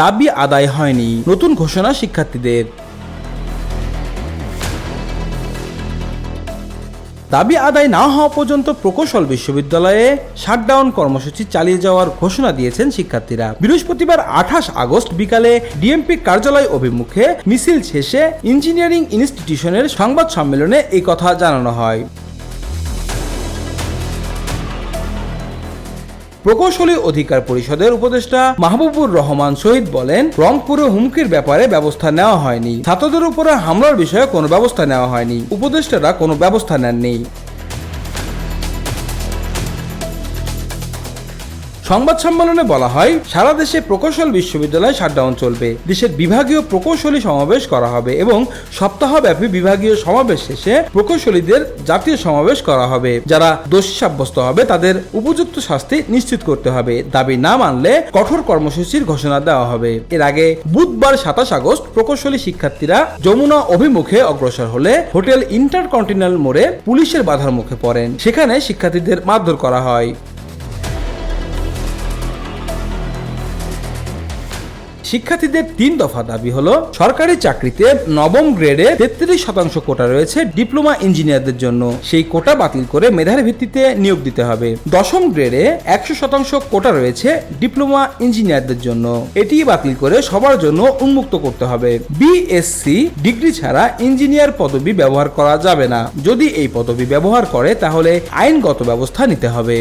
দাবি আদায় হয়নি নতুন ঘোষণা শিক্ষার্থীদের। দাবি আদায় না হওয়া পর্যন্ত প্রকৌশল বিশ্ববিদ্যালয়ে শাটডাউন কর্মসূচি চালিয়ে যাওয়ার ঘোষণা দিয়েছেন শিক্ষার্থীরা। বৃহস্পতিবার আঠাশ আগস্ট বিকালে ডিএমপি কার্যালয় অভিমুখে মিছিল শেষে ইঞ্জিনিয়ারিং ইনস্টিটিউশনের সংবাদ সম্মেলনে এই কথা জানানো হয়। প্রকৌশলী অধিকার পরিষদের উপদেষ্টা মাহবুবুর রহমান শহীদ বলেন, রংপুরে হুমকির ব্যাপারে ব্যবস্থা নেওয়া হয়নি। ছাত্রদের উপরে হামলার বিষয়ে কোনো ব্যবস্থা নেওয়া হয়নি। উপদেষ্টারা কোনো ব্যবস্থা নেননি। সংবাদ সম্মেলনে বলা হয়, সারা দেশে প্রকৌশল বিশ্ববিদ্যালয় শাটডাউন চলবে। দেশের বিভাগীয় প্রকৌশলী সমাবেশ করা হবে এবং সপ্তাহব্যাপী বিভাগীয় সমাবেশ শেষে প্রকৌশলীদের জাতীয় সমাবেশ করা হবে। যারা দোষী সাব্যস্ত হবে, তাদের উপযুক্ত শাস্তি নিশ্চিত করতে হবে। দাবি না মানলে কঠোর কর্মসূচির ঘোষণা দেওয়া হবে। এর আগে বুধবার সাতাশ আগস্ট প্রকৌশলী শিক্ষার্থীরা যমুনা অভিমুখে অগ্রসর হলে হোটেল ইন্টারকন্টিনেন্টাল মোড়ে পুলিশের বাধার মুখে পড়েন। সেখানে শিক্ষার্থীদের মারধর করা হয়। শিক্ষার্থীদের তিন দফা দাবি হলো, সরকারি চাকরিতে নবম গ্রেডে তেত্রিশ শতাংশ কোটা রয়েছে ডিপ্লোমা ইঞ্জিনিয়ারদের জন্য। সেই কোটা বাতিল করে মেধার ভিত্তিতে নিয়োগ দিতে হবে। দশম গ্রেডে একশো শতাংশ কোটা রয়েছে ডিপ্লোমা ইঞ্জিনিয়ারদের জন্য। এটি বাতিল করে সবার জন্য উন্মুক্ত করতে হবে। বিএসসি ডিগ্রি ছাড়া ইঞ্জিনিয়ার পদবি ব্যবহার করা যাবে না। যদি এই পদবি ব্যবহার করে, তাহলে আইনগত ব্যবস্থা নিতে হবে।